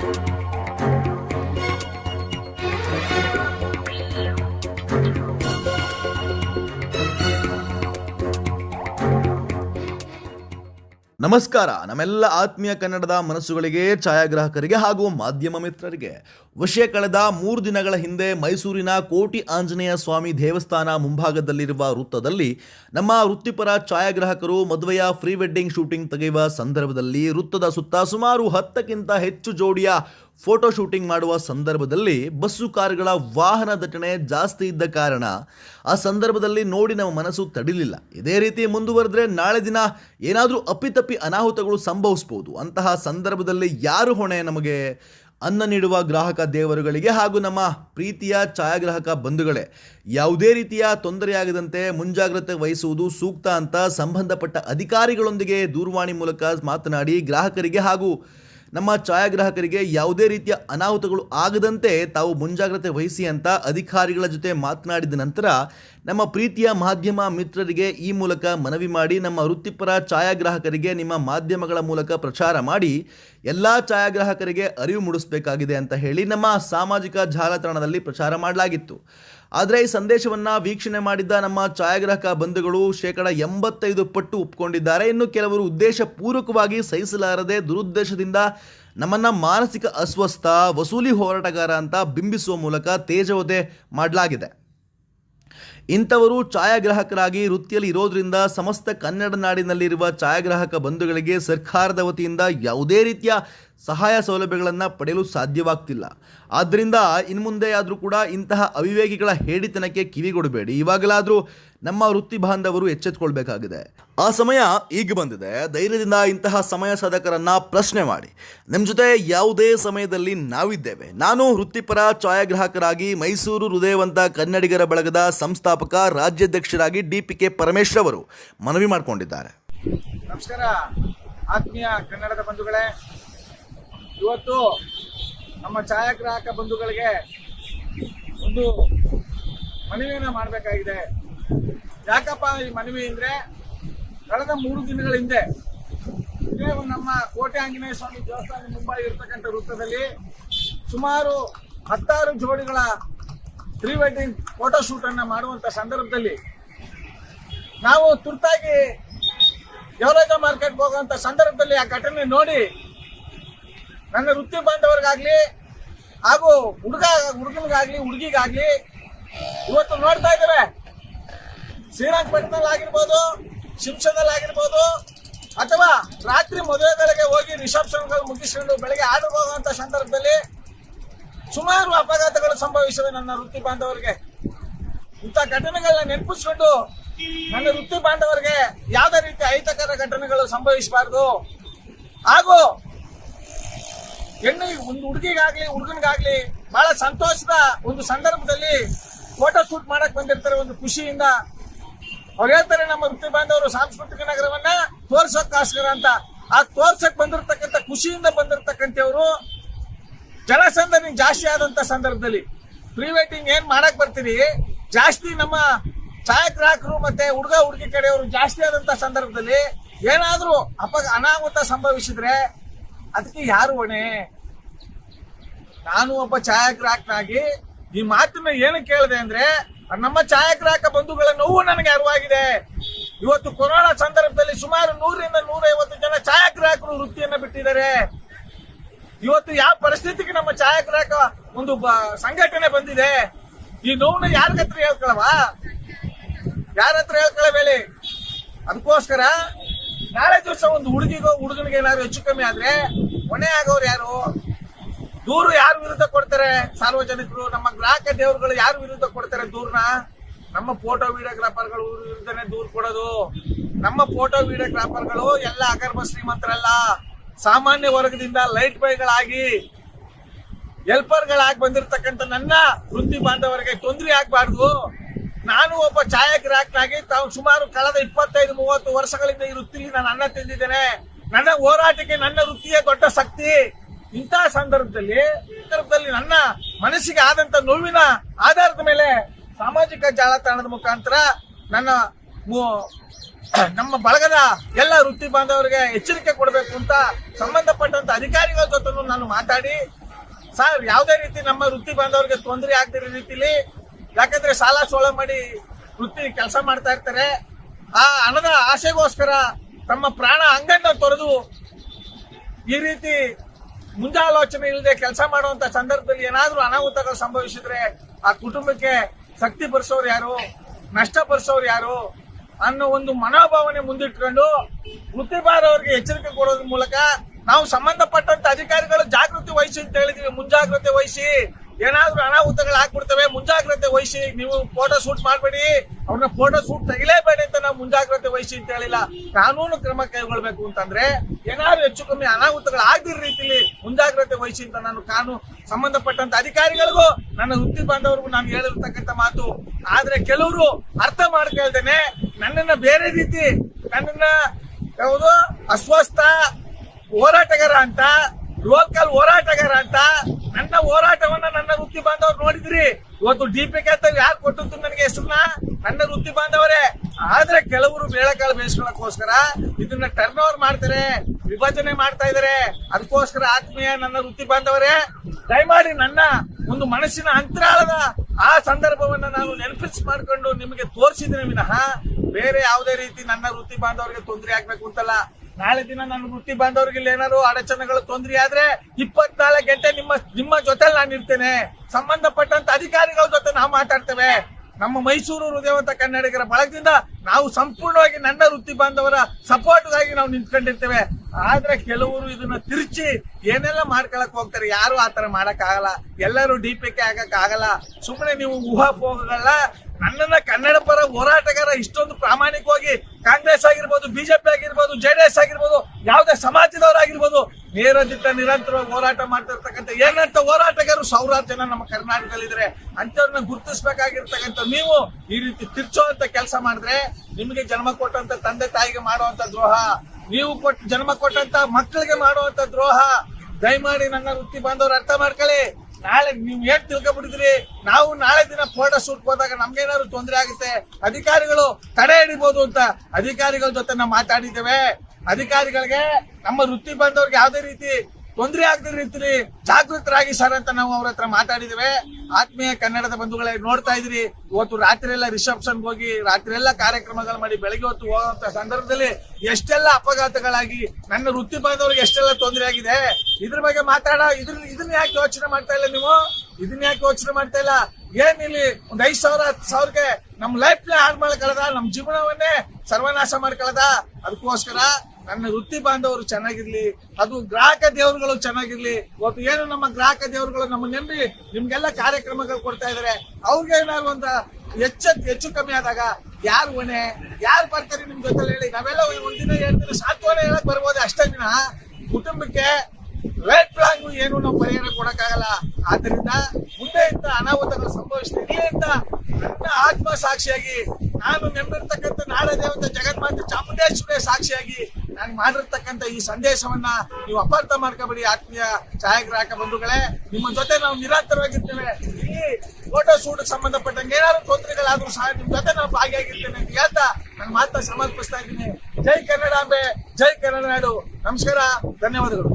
Thank you. ನಮಸ್ಕಾರ. ನಮ್ಮೆಲ್ಲ ಆತ್ಮೀಯ ಕನ್ನಡದ ಮನಸ್ಸುಗಳಿಗೆ, ಛಾಯಾಗ್ರಾಹಕರಿಗೆ ಹಾಗೂ ಮಾಧ್ಯಮ ಮಿತ್ರರಿಗೆ. ವಿಷಯ ಕಳೆದ ಮೂರು ದಿನಗಳ ಹಿಂದೆ ಮೈಸೂರಿನ ಕೋಟಿ ಆಂಜನೇಯ ಸ್ವಾಮಿ ದೇವಸ್ಥಾನ ಮುಂಭಾಗದಲ್ಲಿರುವ ವೃತ್ತದಲ್ಲಿ ನಮ್ಮ ವೃತ್ತಿಪರ ಛಾಯಾಗ್ರಾಹಕರು ಮದುವೆಯ ಪ್ರೀ ವೆಡ್ಡಿಂಗ್ ಶೂಟಿಂಗ್ ತೆಗೆಯುವ ಸಂದರ್ಭದಲ್ಲಿ ವೃತ್ತದ ಸುತ್ತ ಸುಮಾರು ಹತ್ತಕ್ಕಿಂತ ಹೆಚ್ಚು ಜೋಡಿಯ ಫೋಟೋ ಶೂಟಿಂಗ್ ಮಾಡುವ ಸಂದರ್ಭದಲ್ಲಿ ಬಸ್ಸು ಕಾರುಗಳ ವಾಹನ ದಟ್ಟಣೆ ಜಾಸ್ತಿ ಇದ್ದ ಕಾರಣ ಆ ಸಂದರ್ಭದಲ್ಲಿ ನೋಡಿ ನಮ್ಮ ಮನಸ್ಸು ತಡಿಲಿಲ್ಲ. ಇದೇ ರೀತಿ ಮುಂದುವರೆದ್ರೆ ನಾಳೆ ದಿನ ಏನಾದರೂ ಅಪ್ಪಿತಪ್ಪಿ ಅನಾಹುತಗಳು ಸಂಭವಿಸ್ಬೋದು. ಅಂತಹ ಸಂದರ್ಭದಲ್ಲಿ ಯಾರು ಹೊಣೆ ನಮಗೆ? ಅನ್ನ ನೀಡುವ ಗ್ರಾಹಕ ದೇವರುಗಳಿಗೆ ಹಾಗೂ ನಮ್ಮ ಪ್ರೀತಿಯ ಛಾಯಾಗ್ರಾಹಕ ಬಂಧುಗಳೇ, ಯಾವುದೇ ರೀತಿಯ ತೊಂದರೆಯಾಗದಂತೆ ಮುಂಜಾಗ್ರತೆ ವಹಿಸುವುದು ಸೂಕ್ತ ಅಂತ ಸಂಬಂಧಪಟ್ಟ ಅಧಿಕಾರಿಗಳೊಂದಿಗೆ ದೂರವಾಣಿ ಮೂಲಕ ಮಾತನಾಡಿ ಗ್ರಾಹಕರಿಗೆ ಹಾಗೂ ನಮ್ಮ ಛಾಯಾಗ್ರಾಹಕರಿಗೆ ಯಾವುದೇ ರೀತಿಯ ಅನಾಹುತಗಳು ಆಗದಂತೆ ತಾವು ಮುಂಜಾಗ್ರತೆ ವಹಿಸಿ ಅಂತ ಅಧಿಕಾರಿಗಳ ಜೊತೆ ಮಾತನಾಡಿದ ನಂತರ ನಮ್ಮ ಪ್ರೀತಿಯ ಮಾಧ್ಯಮ ಮಿತ್ರರಿಗೆ ಈ ಮೂಲಕ ಮನವಿ ಮಾಡಿ, ನಮ್ಮ ವೃತ್ತಿಪರ ಛಾಯಾಗ್ರಾಹಕರಿಗೆ, ನಿಮ್ಮ ಮಾಧ್ಯಮಗಳ ಮೂಲಕ ಪ್ರಚಾರ ಮಾಡಿ, ಎಲ್ಲ ಛಾಯಾಗ್ರಾಹಕರಿಗೆ ಅರಿವು ಮೂಡಿಸಬೇಕಾಗಿದೆ ಅಂತ ಹೇಳಿ ನಮ್ಮ ಸಾಮಾಜಿಕ ಜಾಲತಾಣದಲ್ಲಿ ಪ್ರಚಾರ ಮಾಡಲಾಗಿತ್ತು. ಆದರೆ ಈ ಸಂದೇಶವನ್ನು ವೀಕ್ಷಣೆ ಮಾಡಿದ್ದ ನಮ್ಮ ಛಾಯಾಗ್ರಾಹಕ ಬಂಧುಗಳು ಶೇಕಡ ಎಂಬತ್ತೈದು ಪಟ್ಟು ಒಪ್ಕೊಂಡಿದ್ದಾರೆ. ಇನ್ನು ಕೆಲವರು ಉದ್ದೇಶ ಪೂರ್ವಕವಾಗಿ ಸಹಿಸಲಾರದೆ ದುರುದ್ದೇಶದಿಂದ ನಮ್ಮನ್ನು ಮಾನಸಿಕ ಅಸ್ವಸ್ಥ, ವಸೂಲಿ ಹೋರಾಟಗಾರ ಅಂತ ಬಿಂಬಿಸುವ ಮೂಲಕ ತೇಜವಧೆ ಮಾಡಲಾಗಿದೆ. ಇಂಥವರು ಛಾಯಾಗ್ರಾಹಕರಾಗಿ ವೃತ್ತಿಯಲ್ಲಿ ಇರೋದ್ರಿಂದ ಸಮಸ್ತ ಕನ್ನಡ ನಾಡಿನಲ್ಲಿರುವ ಛಾಯಾಗ್ರಾಹಕ ಬಂಧುಗಳಿಗೆ ಸರ್ಕಾರದ ವತಿಯಿಂದ ಯಾವುದೇ ರೀತಿಯ ಸಹಾಯ ಸೌಲಭ್ಯಗಳನ್ನು ಪಡೆಯಲು ಸಾಧ್ಯವಾಗ್ತಿಲ್ಲ. ಆದ್ದರಿಂದ ಇನ್ನು ಮುಂದೆ ಆದರೂ ಕೂಡ ಇಂತಹ ಅವಿವೇಕಿಗಳ ಹೇಡಿತನಕ್ಕೆ ಕಿವಿಗೊಡಬೇಡಿ ಇವಾಗಲಾದರೂ ನಮ್ಮ ವೃತ್ತಿ ಬಾಂಧವರು ಎಚ್ಚೆತ್ತುಕೊಳ್ಬೇಕಾಗಿದೆ ಆ ಸಮಯ ಈಗ ಬಂದಿದೆ. ಧೈರ್ಯದಿಂದ ಇಂತಹ ಸಮಯ ಸಾಧಕರನ್ನು ಪ್ರಶ್ನೆ ಮಾಡಿ. ನಿಮ್ಮ ಜೊತೆ ಯಾವುದೇ ಸಮಯದಲ್ಲಿ ನಾವಿದ್ದೇವೆ. ನಾನು ವೃತ್ತಿಪರ ಛಾಯಾಗ್ರಾಹಕರಾಗಿ, ಮೈಸೂರು ಹೃದಯವಂತ ಕನ್ನಡಿಗರ ಬಳಗದ ಸಂಸ್ಥಾಪಕ, ರಾಜ್ಯಾಧ್ಯಕ್ಷರಾಗಿ ಡಿ ಪಿ ಕೆ ಪರಮೇಶ್ವರ್ ಅವರು ಮನವಿ ಮಾಡಿಕೊಂಡಿದ್ದಾರೆ. ನಮಸ್ಕಾರ. ಆತ್ಮೀಯ ಕನ್ನಡದ ಬಂಧುಗಳೇ ಇವತ್ತು ನಮ್ಮ ಛಾಯಾಗ್ರಾಹಕ ಬಂಧುಗಳಿಗೆ ಒಂದು ಮನವಿಯನ್ನ ಮಾಡಬೇಕಾಗಿದೆ. ಯಾಕಪ್ಪ ಈ ಮನವಿ ಅಂದರೆ ಕಳೆದ ಮೂರು ದಿನಗಳ ಹಿಂದೆ ನಮ್ಮ ಕೋಟೆ ಆಂಜನೇಯ ಸ್ವಾಮಿ ದೇವಸ್ಥಾನ ಮುಂಬೈ ಇರತಕ್ಕಂಥ ವೃತ್ತದಲ್ಲಿ ಸುಮಾರು ಹತ್ತಾರು ಜೋಡಿಗಳ ಪ್ರೀ ವೆಡ್ಡಿಂಗ್ ಫೋಟೋ ಶೂಟನ್ನು ಮಾಡುವಂತ ಸಂದರ್ಭದಲ್ಲಿ ನಾವು ತುರ್ತಾಗಿ ದೇವರಾಜ ಮಾರ್ಕೆಟ್ ಹೋಗುವಂತ ಸಂದರ್ಭದಲ್ಲಿ ಆ ಘಟನೆ ನೋಡಿ ನನ್ನ ವೃತ್ತಿ ಬಾಂಧವರಿಗಾಗ್ಲಿ ಹಾಗೂ ಹುಡುಗ ಹುಡುಗನಿಗಾಗ್ಲಿ, ಹುಡುಗಿಗಾಗ್ಲಿ ಇವತ್ತು ನೋಡ್ತಾ ಇದ್ದಾರೆ ಶ್ರೀರಂಗಪಟ್ಟಣದಲ್ಲಿ ಆಗಿರ್ಬೋದು ಶಿಂಸದಲ್ಲಿ ಆಗಿರ್ಬೋದು ಅಥವಾ ರಾತ್ರಿ ಮದುವೆಗಳಿಗೆ ಹೋಗಿ ರಿಸೆಪ್ಷನ್ ಮುಗಿಸ್ಕೊಂಡು ಬೆಳಗ್ಗೆ ಆರ್ಡರ್ ಹೋಗುವಂತ ಸಂದರ್ಭದಲ್ಲಿ ಸುಮಾರು ಅಪಘಾತಗಳು ಸಂಭವಿಸಿವೆ ನನ್ನ ವೃತ್ತಿ ಬಾಂಧವರಿಗೆ. ಇಂಥ ಘಟನೆಗಳನ್ನ ನೆನಪಿಸ್ಕೊಂಡು ನನ್ನ ವೃತ್ತಿ ಬಾಂಧವರಿಗೆ ಯಾವುದೇ ರೀತಿ ಅಹಿತಕರ ಘಟನೆಗಳು ಸಂಭವಿಸಬಾರ್ದು. ಹಾಗೂ ಹೆಣ್ಣು ಒಂದು ಹುಡುಗಿಗಾಗ್ಲಿ, ಹುಡುಗನಿಗಾಗ್ಲಿ ಬಹಳ ಸಂತೋಷದ ಒಂದು ಸಂದರ್ಭದಲ್ಲಿ ಫೋಟೋ ಶೂಟ್ ಮಾಡಕ್ ಬಂದಿರ್ತಾರೆ ಒಂದು ಖುಷಿಯಿಂದ. ಅವ್ರು ಹೇಳ್ತಾರೆ, ನಮ್ಮ ವೃತ್ತಿ ಬಾಂಧವರು ಸಾಂಸ್ಕೃತಿಕ ನಗರವನ್ನ ತೋರ್ಸೋಕ್ಕೋಸ್ಕರ ಅಂತ. ಆ ತೋರ್ಸಕ್ ಬಂದಿರತಕ್ಕಂಥ ಖುಷಿಯಿಂದ ಬಂದಿರತಕ್ಕಂಥವ್ರು ಜನಸಂದಣಿ ಜಾಸ್ತಿ ಆದಂತ ಸಂದರ್ಭದಲ್ಲಿ. ಪ್ರೀ ವೆಡ್ಡಿಂಗ್ ಏನ್ ಮಾಡಕ್ ಬರ್ತೀರಿ? ಜಾಸ್ತಿ ನಮ್ಮ ಛಾಯಾಗ್ರಾಹಕರು ಮತ್ತೆ ಹುಡುಗ, ಹುಡುಗಿ ಕಡೆಯವರು ಜಾಸ್ತಿ ಆದಂತ ಸಂದರ್ಭದಲ್ಲಿ ಏನಾದ್ರೂ ಅಪ ಅನಾಹುತ ಸಂಭವಿಸಿದ್ರೆ ಅದಕ್ಕೆ ಯಾರು ಹೊಣೆ? ನಾನು ಒಬ್ಬ ಛಾಯಾಗ್ರಾಹಕನಾಗಿ ಈ ಮಾತನ್ನ ಏನು ಕೇಳಿದೆ ಅಂದ್ರೆ, ನಮ್ಮ ಛಾಯಾಗ್ರಾಹಕ ಬಂಧುಗಳ ನೋವು ನನಗೆ ಅರಿವಾಗಿದೆ. ಇವತ್ತು ಕೊರೋನಾ ಸಂದರ್ಭದಲ್ಲಿ ಸುಮಾರು ನೂರರಿಂದ ನೂರೈವತ್ತು ಜನ ಛಾಯಾಗ್ರಾಹಕರು ವೃತ್ತಿಯನ್ನ ಬಿಟ್ಟಿದ್ದಾರೆ. ಇವತ್ತು ಯಾವ ಪರಿಸ್ಥಿತಿಗೆ ನಮ್ಮ ಛಾಯಾಗ್ರಾಹಕ ಒಂದು ಸಂಘಟನೆ ಬಂದಿದೆ? ಈ ನೋವನ್ನ ಯಾರಿಗತ್ರ ಹೇಳ್ಕೊಳವ? ಯಾರ ಹತ್ರ ಹೇಳ್ಕೊಳವ್ ಹೇಳಿ ಅದಕ್ಕೋಸ್ಕರ ನಾಳೆ ದಿವಸ ಒಂದು ಹುಡುಗಿಗೋ ಹುಡುಗನಿಗೆ ಏನಾದ್ರು ಹೆಚ್ಚು ಕಮ್ಮಿ ಆದ್ರೆ ಹೊಣೆ ಆಗೋರು ಯಾರು? ದೂರು ಯಾರು ವಿರುದ್ಧ ಕೊಡ್ತಾರೆ? ಸಾರ್ವಜನಿಕರು, ನಮ್ಮ ಗ್ರಾಹಕ ದೇವರುಗಳು ಯಾರು ವಿರುದ್ಧ ಕೊಡ್ತಾರೆ ದೂರ್ನ? ನಮ್ಮ ಫೋಟೋ ವಿಡಿಯೋಗ್ರಾಫರ್ಗಳು ವಿರುದ್ಧನೇ ದೂರು ಕೊಡೋದು. ನಮ್ಮ ಫೋಟೋ ವಿಡಿಯೋಗ್ರಾಫರ್ಗಳು ಎಲ್ಲ ಅಗರ್ಭ ಶ್ರೀಮಂತರಲ್ಲ. ಸಾಮಾನ್ಯ ವರ್ಗದಿಂದ ಲೈಟ್ ಬೈಗಳಾಗಿ ಹೆಲ್ಪರ್ಗಳಾಗಿ ಬಂದಿರತಕ್ಕಂಥ ನನ್ನ ವೃತ್ತಿ ಬಾಂಧವರಿಗೆ ತೊಂದರೆ ಆಗಬಾರ್ದು. ನಾನು ಒಬ್ಬ ಛಾಯಾಗ್ರಾಹಕನಾಗಿ ತಾವು ಸುಮಾರು ಕಳೆದ ಇಪ್ಪತ್ತೈದು, ಮೂವತ್ತು ವರ್ಷಗಳಿಂದ ಈ ವೃತ್ತಿಲಿ ನಾನು ಅನ್ನ ತಿಂದಿದ್ದೇನೆ. ನನ್ನ ಹೋರಾಟಕ್ಕೆ ನನ್ನ ವೃತ್ತಿಯೇ ದೊಡ್ಡ ಶಕ್ತಿ ಇಂತಹ ಸಂದರ್ಭದಲ್ಲಿ ಸಂದರ್ಭದಲ್ಲಿ ನನ್ನ ಮನಸ್ಸಿಗೆ ಆದಂತ ನೋವಿನ ಆಧಾರದ ಮೇಲೆ ಸಾಮಾಜಿಕ ಜಾಲತಾಣದ ಮುಖಾಂತರ ನನ್ನ ನಮ್ಮ ಬಳಗದ ಎಲ್ಲ ವೃತ್ತಿ ಬಾಂಧವರಿಗೆ ಎಚ್ಚರಿಕೆ ಕೊಡಬೇಕು ಅಂತ ಸಂಬಂಧಪಟ್ಟಂತ ಅಧಿಕಾರಿಗಳ ಜೊತೆ ನಾನು ಮಾತಾಡಿ, ಸರ್, ಯಾವುದೇ ರೀತಿ ನಮ್ಮ ವೃತ್ತಿ ಬಾಂಧವರಿಗೆ ತೊಂದರೆ ಆಗದಿರೋ ರೀತಿಲಿ, ಯಾಕಂದ್ರೆ ಸಾಲ ಸೋಳ ಮಾಡಿ ವೃತ್ತಿ ಕೆಲಸ ಮಾಡ್ತಾ ಇರ್ತಾರೆ, ಆ ಹಣದ ಆಸೆಗೋಸ್ಕರ ತಮ್ಮ ಪ್ರಾಣ ಅಂಗನ್ನ ತೊರೆದು ಈ ರೀತಿ ಮುಂದಾಲೋಚನೆ ಇಲ್ಲದೆ ಕೆಲಸ ಮಾಡುವಂತ ಸಂದರ್ಭದಲ್ಲಿ ಏನಾದರೂ ಅನಾಹುತಗಳು ಸಂಭವಿಸಿದ್ರೆ ಆ ಕುಟುಂಬಕ್ಕೆ ಶಕ್ತಿ ಬರ್ಸೋರು ಯಾರು, ನಷ್ಟ ಬರ್ಸೋರು ಯಾರು ಅನ್ನೋ ಒಂದು ಮನೋಭಾವನೆ ಮುಂದಿಟ್ಕೊಂಡು ವೃತ್ತಿಬಾರವರಿಗೆ ಎಚ್ಚರಿಕೆ ಕೊಡೋದ್ರ ಮೂಲಕ ನಾವು ಸಂಬಂಧಪಟ್ಟಂತ ಅಧಿಕಾರಿಗಳು ಜಾಗೃತಿ ವಹಿಸಿ ಅಂತ ಹೇಳಿದೀವಿ, ಮುಂಜಾಗ್ರತೆ ವಹಿಸಿ. ಏನಾದ್ರೂ ಅನಾಹುತಗಳು ಆಗ್ಬಿಡ್ತವೆ, ಮುಂಜಾಗ್ರತೆ ವಹಿಸಿ, ನೀವು ಫೋಟೋ ಶೂಟ್ ಮಾಡಬೇಡಿ, ಅವ್ರನ್ನ ಫೋಟೋ ಶೂಟ್ ತೆಗಿಲೇಬೇಡಿ ಅಂತ ನಾವು ಮುಂಜಾಗ್ರತೆ ವಹಿಸಿ ಅಂತ ಹೇಳಿಲ್ಲ. ಕಾನೂನು ಕ್ರಮ ಕೈಗೊಳ್ಬೇಕು ಅಂತಂದ್ರೆ ಏನಾದ್ರು ಹೆಚ್ಚು ಕಮ್ಮಿ ಅನಾಹುತಗಳು ಆಗದಿರೋ ರೀತಿಲಿ ಮುಂಜಾಗ್ರತೆ ವಹಿಸಿ ಅಂತ ನಾನು ಕಾನೂನು ಸಂಬಂಧಪಟ್ಟಂತ ಅಧಿಕಾರಿಗಳಿಗೂ, ನನ್ನ ವೃತ್ತಿ ಬಾಂಧವರಿಗೂ ನಾನು ಹೇಳಿರ್ತಕ್ಕಂಥ ಮಾತು. ಆದ್ರೆ ಕೆಲವರು ಅರ್ಥ ಮಾಡ್ಕೊಳ್ದೇನೆ ನನ್ನನ್ನ ಬೇರೆ ರೀತಿ, ನನ್ನನ್ನ ಯಾವುದು ಅಸ್ವಸ್ಥ ಹೋರಾಟಗಾರ ಅಂತ ಲೋಕಲ್ ಹೋರಾಟಗಾರ ಅಂತ ನನ್ನ ಹೋರಾಟವನ್ನ ನನ್ನ ವೃತ್ತಿ ಬಾಂಧವರು ನೋಡಿದ್ರಿ. ಇವತ್ತು ಡಿ ಪಿ ಅಂತ ಯಾರು ಕೊಟ್ಟದ್ದು ನನಗೆ ಹೆಸರನ್ನ ನನ್ನ ವೃತ್ತಿ ಬಾಂಧವರೇ. ಆದ್ರೆ ಕೆಲವರು ಬೇಳೆಕಾಳು ಬೇಯಿಸ್ಕೊಳ್ಳೋಕೋಸ್ಕರ ಇದನ್ನ ಟರ್ನ್ ಓವರ್ ಮಾಡ್ತಾರೆ, ವಿಭಜನೆ ಮಾಡ್ತಾ ಇದಾರೆ. ಅದಕ್ಕೋಸ್ಕರ ಆತ್ಮೀಯ ನನ್ನ ವೃತ್ತಿ ಬಾಂಧವರೇ, ದಯಮಾಡಿ ನನ್ನ ಒಂದು ಮನಸ್ಸಿನ ಅಂತರಾಳದ ಆ ಸಂದರ್ಭವನ್ನ ನಾನು ನೆನಪಿಸ್ ಮಾಡ್ಕೊಂಡು ನಿಮಗೆ ತೋರಿಸಿದ್ರೆ ವಿನಃ. ಬೇರೆ ಯಾವುದೇ ರೀತಿ ನನ್ನ ವೃತ್ತಿ ಬಾಂಧವರಿಗೆ ತೊಂದರೆ ಆಗ್ಬೇಕು ಅಂತಲ್ಲ. ನಾಳೆ ದಿನ ನನ್ನ ವೃತ್ತಿ ಬಂದವ್ರಿಗೆ ಇಲ್ಲಿ ಏನಾದ್ರು ಅಡಚಣೆಗಳು ತೊಂದರೆ ಆದ್ರೆ ಇಪ್ಪತ್ನಾಲ್ಕು ಗಂಟೆ ನಿಮ್ಮ ನಿಮ್ಮ ಜೊತೆ ನಾನು ಇರ್ತೇನೆ. ಸಂಬಂಧಪಟ್ಟಂತ ಅಧಿಕಾರಿಗಳ ಜೊತೆ ನಾವು ಮಾತಾಡ್ತೇವೆ. ನಮ್ಮ ಮೈಸೂರು ಹೃದಯವಂತ ಕನ್ನಡಿಗರ ಬಳಗದಿಂದ ನಾವು ಸಂಪೂರ್ಣವಾಗಿ ನನ್ನ ವೃತ್ತಿ ಬಾಂಧವರ ಸಪೋರ್ಟ್ಗಾಗಿ ನಾವು ನಿಂತ್ಕೊಂಡಿರ್ತೇವೆ. ಆದ್ರೆ ಕೆಲವರು ಇದನ್ನ ತಿರುಚಿ ಏನೆಲ್ಲ ಮಾಡ್ಕೊಳಕ್ ಹೋಗ್ತಾರೆ, ಯಾರು ಆತರ ಮಾಡಕ್ ಆಗಲ್ಲ ಎಲ್ಲರೂ ಡಿ ಪಿ ಕೆ ಆಗಕ್ ಆಗಲ್ಲ. ಸುಮ್ಮನೆ ನೀವು ಊಹಾಪೋಹಗಳನ್ನ ನನ್ನನ್ನ ಕನ್ನಡ ಪರ ಹೋರಾಟಗಾರ ಇಷ್ಟೊಂದು ಪ್ರಾಮಾಣಿಕವಾಗಿ ಕಾಂಗ್ರೆಸ್ ಆಗಿರ್ಬೋದು ಬಿಜೆಪಿ ಆಗಿರ್ಬೋದು ಜೆಡಿಎಸ್ ಆಗಿರ್ಬೋದು, ಯಾವುದೇ ಸಮಾಜದವರಾಗಿರ್ಬೋದು, ನೇರ ದಿಟ್ಟ ನಿರಂತರವಾಗಿ ಹೋರಾಟ ಮಾಡ್ತಿರ್ತಕ್ಕಂಥ ಏನಂತ ಹೋರಾಟಗಾರರು ಸಾವಿರಾರು ಜನ ನಮ್ಮ ಕರ್ನಾಟಕದಲ್ಲಿದ್ರೆ ಅಂತವ್ರನ್ನ ಗುರುತಿಸ್ಬೇಕಾಗಿರ್ತಕ್ಕಂಥ ನೀವು ಈ ರೀತಿ ತಿರ್ಚುವಂತ ಕೆಲಸ ಮಾಡಿದ್ರೆ ನಿಮಗೆ ಜನ್ಮ ಕೊಟ್ಟಂತ ತಂದೆ ತಾಯಿಗೆ ಮಾಡುವಂತ ದ್ರೋಹ, ನೀವು ಕೊಟ್ಟು ಜನ್ಮ ಕೊಟ್ಟಂತ ಮಕ್ಕಳಿಗೆ ಮಾಡುವಂತ ದ್ರೋಹ, ದಯಮಾಡಿ ನನ್ನ ವೃತ್ತಿ ಬಾಂಧವರು ಅರ್ಥ ಮಾಡ್ಕೊಳ್ಳಿ. ನಾಳೆ ನೀವು ಏನ್ ತಿಳ್ಕೊಬಿಡಿದ್ರಿ ನಾವು ನಾಳೆ ದಿನ ಫೋಟೋ ಶೂಟ್ ಹೋದಾಗ ನಮ್ಗೇನಾದ್ರು ತೊಂದರೆ ಆಗುತ್ತೆ? ಅಧಿಕಾರಿಗಳು ತಡೆ ಹಿಡಿಬಹುದು ಅಂತ ಅಧಿಕಾರಿಗಳ ಜೊತೆ ನಾವು ಮಾತಾಡಿದ್ದೇವೆ. ಅಧಿಕಾರಿಗಳಿಗೆ ನಮ್ಮ ವೃತ್ತಿ ಬಾಂಧವ್ರಿಗೆ ಯಾವುದೇ ರೀತಿ ತೊಂದರೆ ಆಗದ ರೀತಿಲಿ ಜಾಗೃತರಾಗಿ ಸರ್ ಅಂತ ನಾವು ಅವ್ರ ಹತ್ರ ಮಾತಾಡಿದ್ವಿ. ಆತ್ಮೀಯ ಕನ್ನಡದ ಬಂಧುಗಳೇ ನೋಡ್ತಾ ಇದ್ರಿ ಇವತ್ತು ರಾತ್ರಿ ಎಲ್ಲ ರಿಸೆಪ್ಷನ್ ಹೋಗಿ, ರಾತ್ರಿ ಎಲ್ಲ ಕಾರ್ಯಕ್ರಮಗಳು ಮಾಡಿ ಬೆಳಗ್ಗೆ ಹೊತ್ತು ಹೋಗುವಂತ ಸಂದರ್ಭದಲ್ಲಿ ಎಷ್ಟೆಲ್ಲ ಅಪಘಾತಗಳಾಗಿ, ನನ್ನ ವೃತ್ತಿ ಬಾಂಧವ್ರಿಗೆ ಎಷ್ಟೆಲ್ಲ ತೊಂದರೆ ಆಗಿದೆ. ಇದ್ರ ಬಗ್ಗೆ ಮಾತಾಡ, ಇದ್ರ, ಇದನ್ನ ಯಾಕೆ ಯೋಚನೆ ಮಾಡ್ತಾ ಇಲ್ಲ ನೀವು? ಇದನ್ನ ಯಾಕೆ ಯೋಚನೆ ಮಾಡ್ತಾ ಇಲ್ಲ? ಏನ್ ಇಲ್ಲಿ ಒಂದ್ ಐದ್ ಸಾವಿರ, ಹತ್ತು ಸಾವಿರಕ್ಕೆ ನಮ್ ಲೈಫ್ನ ಹಾಳು ಮಾಡ್ಕೊಳ್ಳದ? ನಮ್ ಜೀವನವನ್ನೇ ಸರ್ವನಾಶ ಮಾಡ್ಕೊಳ್ಳದ? ಅದಕ್ಕೋಸ್ಕರ ನನ್ನ ವೃತ್ತಿ ಬಾಂಧವರು ಚೆನ್ನಾಗಿರ್ಲಿ, ಅದು ಗ್ರಾಹಕ ದೇವರುಗಳು ಚೆನ್ನಾಗಿರ್ಲಿ ಇವತ್ತು ಏನು ನಮ್ಮ ಗ್ರಾಹಕ ದೇವರುಗಳು ನಮ್ಮ ನಂಬಿ ನಿಮ್ಗೆಲ್ಲ ಕಾರ್ಯಕ್ರಮಗಳು ಕೊಡ್ತಾ ಇದಾರೆ. ಅವ್ರಿಗೆ ಏನಾದ್ರು ಒಂದು ಹೆಚ್ಚು ಹೆಚ್ಚು ಕಮ್ಮಿ ಆದಾಗ ಯಾರು ಹೊಣೆ, ಯಾರು ಬರ್ತಾರೆ ನಿಮ್ ಜೊತೆ ಹೇಳಿ. ನಾವೆಲ್ಲ ಒಂದಿನ ದಿನ ಸಾಂತ್ವನ ಹೇಳಕ್ ಬರ್ಬೋದು ಅಷ್ಟೇ ದಿನ. ಕುಟುಂಬಕ್ಕೆ ವೇಟ್ ಪ್ಲಾನ್ ಏನು ನಾವು ಪರಿಹಾರ ಕೊಡಕ್ಕಾಗಲ್ಲ. ಆದ್ರಿಂದ ಮುಂದೆ ಇಂತ ಅನಾಹುತಗಳು ಸಂಭವಿಸ್ತಿರ್ಲಿ ಅಂತ ನನ್ನ ಆತ್ಮ ಸಾಕ್ಷಿಯಾಗಿ ನಾನು ನೆಂಬಿರ್ತಕ್ಕಂಥ ನಾಡ ದೇವತೆ ಜಗನ್ಮಾತೆ ಚಾಮುಂಡೇಶ್ವರಿ ಸಾಕ್ಷಿಯಾಗಿ ನಾನು ಮಾಡಿರ್ತಕ್ಕಂಥ ಈ ಸಂದೇಶವನ್ನ ನೀವು ಅಪಾರ್ಥ ಮಾಡ್ಕೋಬೇಡಿ, ಆತ್ಮೀಯ ಛಾಯಾಗ್ರಾಹಕ ಬಂಧುಗಳೇ. ನಿಮ್ಮ ಜೊತೆ ನಾವು ನಿರಂತರವಾಗಿರ್ತೇವೆ ಈ ಫೋಟೋ ಶೂಟ್ ಸಂಬಂಧಪಟ್ಟಂಗೆ ಏನಾದ್ರು ತೊಂದರೆಗಳಾದ್ರೂ ಸಹ ನಿಮ್ ಜೊತೆ ನಾವು ಭಾಗಿಯಾಗಿರ್ತೇನೆ ಅಂತ ಹೇಳ್ತಾ ನನ್ನ ಮಾತ್ರ ಸಮರ್ಪಿಸ್ತಾ ಇದ್ದೀನಿ. ಜೈ ಕನ್ನಡಾಂಬೆ ಜೈ ಕನ್ನಡ ನಾಡು. ನಮಸ್ಕಾರ, ಧನ್ಯವಾದಗಳು.